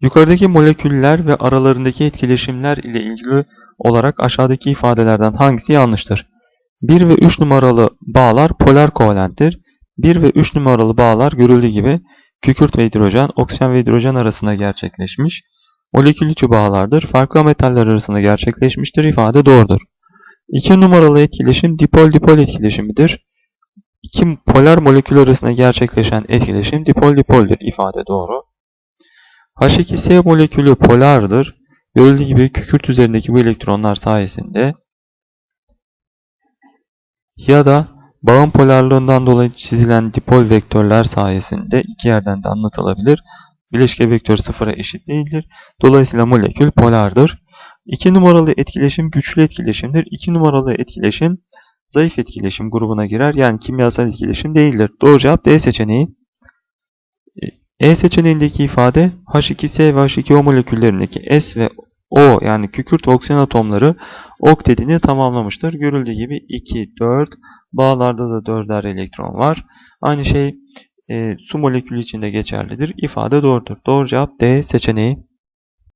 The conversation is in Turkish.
Yukarıdaki moleküller ve aralarındaki etkileşimler ile ilgili olarak aşağıdaki ifadelerden hangisi yanlıştır? 1 ve 3 numaralı bağlar polar kovalenttir. 1 ve 3 numaralı bağlar görüldüğü gibi kükürt ve hidrojen, oksijen ve hidrojen arasında gerçekleşmiş. Molekül içi bağlardır. Farklı metaller arasında gerçekleşmiştir. İfade doğrudur. 2 numaralı etkileşim dipol-dipol etkileşimidir. İki polar molekül arasında gerçekleşen etkileşim dipol-dipoldür. İfade doğru. H2S molekülü polardır. Görüldüğü gibi kükürt üzerindeki bu elektronlar sayesinde ya da bağın polarlığından dolayı çizilen dipol vektörler sayesinde iki yerden de anlatılabilir. Bileşke vektör sıfıra eşit değildir. Dolayısıyla molekül polardır. 2 numaralı etkileşim güçlü etkileşimdir. 2 numaralı etkileşim zayıf etkileşim grubuna girer. Yani kimyasal etkileşim değildir. Doğru cevap D seçeneği. E seçeneğindeki ifade H2S ve H2O moleküllerindeki S ve O yani kükürt oksijen atomları oktetini tamamlamıştır. Görüldüğü gibi 2, 4, bağlarda da 4'er elektron var. Aynı şey e, su molekülü için de geçerlidir. İfade doğrudur. Doğru cevap D seçeneği.